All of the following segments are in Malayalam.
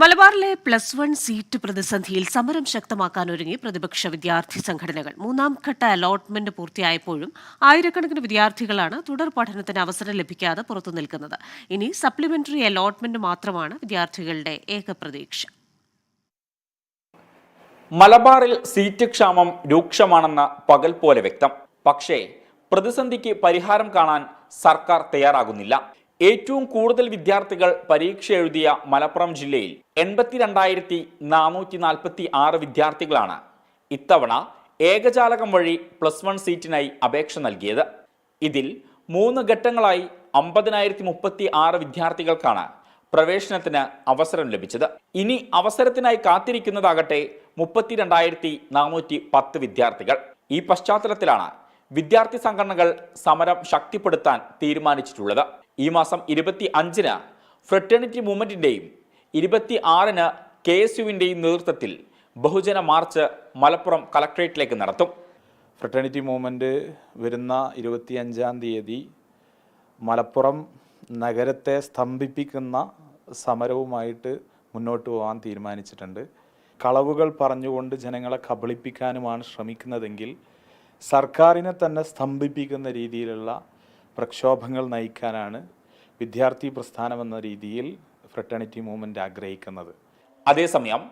മലബാറിലെ പ്ലസ് വൺ സീറ്റ് പ്രതിസന്ധിയിൽ സമരം ശക്തമാക്കാൻ ഒരുങ്ങി പ്രതിപക്ഷ വിദ്യാർത്ഥി സംഘടനകൾ. മൂന്നാം ഘട്ട അലോട്ട്മെന്റ് പൂർത്തിയായപ്പോഴും ആയിരക്കണക്കിന് വിദ്യാർത്ഥികളാണ് തുടർ പഠനത്തിന് അവസരം ലഭിക്കാതെ പുറത്തു നിൽക്കുന്നത്. ഇനി സപ്ലിമെന്ററി അലോട്ട്മെന്റ് മാത്രമാണ് വിദ്യാർത്ഥികളുടെ ഏക പ്രതീക്ഷ. മലബാറിൽ സീറ്റ് ക്ഷാമം രൂക്ഷമാണെന്ന പകൽ പോലെ വ്യക്തം. പക്ഷേ പ്രതിസന്ധിക്ക് പരിഹാരം കാണാൻ സർക്കാർ തയ്യാറാകുന്നില്ല. ഏറ്റവും കൂടുതൽ വിദ്യാർത്ഥികൾ പരീക്ഷ എഴുതിയ മലപ്പുറം ജില്ലയിൽ എൺപത്തിരണ്ടായിരത്തി നാനൂറ്റി നാൽപ്പത്തി ആറ് വിദ്യാർത്ഥികളാണ് ഇത്തവണ ഏകജാലകം വഴി പ്ലസ് വൺ സീറ്റിനായി അപേക്ഷ നൽകിയത്. ഇതിൽ മൂന്ന് ഘട്ടങ്ങളായി അമ്പതിനായിരത്തി മുപ്പത്തി ആറ് വിദ്യാർത്ഥികൾക്കാണ് പ്രവേശനത്തിന് അവസരം ലഭിച്ചത്. ഇനി അവസരത്തിനായി കാത്തിരിക്കുന്നതാകട്ടെ മുപ്പത്തിരണ്ടായിരത്തി നാനൂറ്റി പത്ത് വിദ്യാർത്ഥികൾ. ഈ പശ്ചാത്തലത്തിലാണ് വിദ്യാർത്ഥി സംഘടനകൾ സമരം ശക്തിപ്പെടുത്താൻ തീരുമാനിച്ചിട്ടുള്ളത്. ഈ മാസം ഇരുപത്തി അഞ്ചിന് ഫ്രട്ടേണിറ്റി മൂവ്മെന്റിന്റെയും ഇരുപത്തി ആറിന് കെ എസ് യുവിന്റെയും നേതൃത്വത്തിൽ ബഹുജന മാർച്ച് മലപ്പുറം കലക്ട്രേറ്റിലേക്ക് നടത്തും. ഫ്രട്ടേണിറ്റി മൂവ്മെന്റ് വരുന്ന ഇരുപത്തിയഞ്ചാം തീയതി മലപ്പുറം നഗരത്തെ സ്തംഭിപ്പിക്കുന്ന സമരവുമായിട്ട് മുന്നോട്ട് പോകാൻ തീരുമാനിച്ചിട്ടുണ്ട്. കളവുകൾ പറഞ്ഞുകൊണ്ട് ജനങ്ങളെ കബളിപ്പിക്കാനുമാണ് ശ്രമിക്കുന്നതെങ്കിൽ സർക്കാരിനെ തന്നെ സ്തംഭിപ്പിക്കുന്ന രീതിയിലുള്ള പ്രക്ഷോഭങ്ങൾ നയിക്കാനാണ് വിദ്യാർത്ഥി പ്രസ്ഥാനം എന്ന രീതിയിൽ ഫ്രട്ടേണിറ്റി മൂവ്മെന്റ് ആഗ്രഹിക്കുന്നത്. അതേസമയം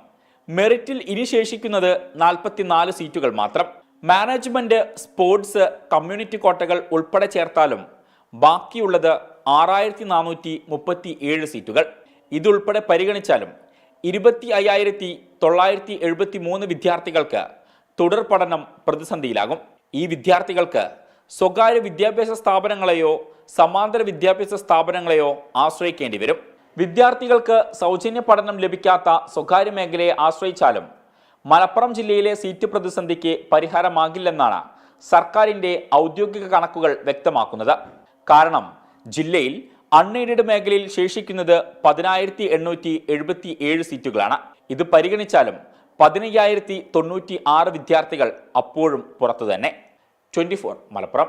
മെറിറ്റിൽ ഇനി ശേഷിക്കുന്നത് നാൽപ്പത്തിനാല് സീറ്റുകൾ മാത്രം. മാനേജ്മെന്റ് സ്പോർട്സ് കമ്മ്യൂണിറ്റി കോട്ടകൾ ഉൾപ്പെടെ ചേർത്താലും ബാക്കിയുള്ളത് ആറായിരത്തി നാനൂറ്റി മുപ്പത്തി ഏഴ് സീറ്റുകൾ. ഇതുൾപ്പെടെ പരിഗണിച്ചാലും ഇരുപത്തി അയ്യായിരത്തി തൊള്ളായിരത്തി എഴുപത്തി മൂന്ന് വിദ്യാർത്ഥികൾക്ക് തുടർ പഠനം പ്രതിസന്ധിയിലാകും. ഈ വിദ്യാർത്ഥികൾക്ക് സ്വകാര്യ വിദ്യാഭ്യാസ സ്ഥാപനങ്ങളെയോ സമാന്തര വിദ്യാഭ്യാസ സ്ഥാപനങ്ങളെയോ ആശ്രയിക്കേണ്ടി വരും. വിദ്യാർത്ഥികൾക്ക് സൗജന്യ പഠനം ലഭിക്കാത്ത സ്വകാര്യ മേഖലയെ ആശ്രയിച്ചാലും മലപ്പുറം ജില്ലയിലെ സീറ്റ് പ്രതിസന്ധിക്ക് പരിഹാരമാകില്ലെന്നാണ് സർക്കാരിന്റെ ഔദ്യോഗിക കണക്കുകൾ വ്യക്തമാക്കുന്നത്. കാരണം ജില്ലയിൽ അൺഎയ്ഡഡ് മേഖലയിൽ ശേഷിക്കുന്നത് പതിനായിരത്തി എണ്ണൂറ്റി എഴുപത്തി ഏഴ് സീറ്റുകളാണ്. ഇത് പരിഗണിച്ചാലും പതിനയ്യായിരത്തി തൊണ്ണൂറ്റി ആറ് വിദ്യാർത്ഥികൾ അപ്പോഴും പുറത്തു തന്നെ ട്വന്റി ഫോർ മലപ്പുറം.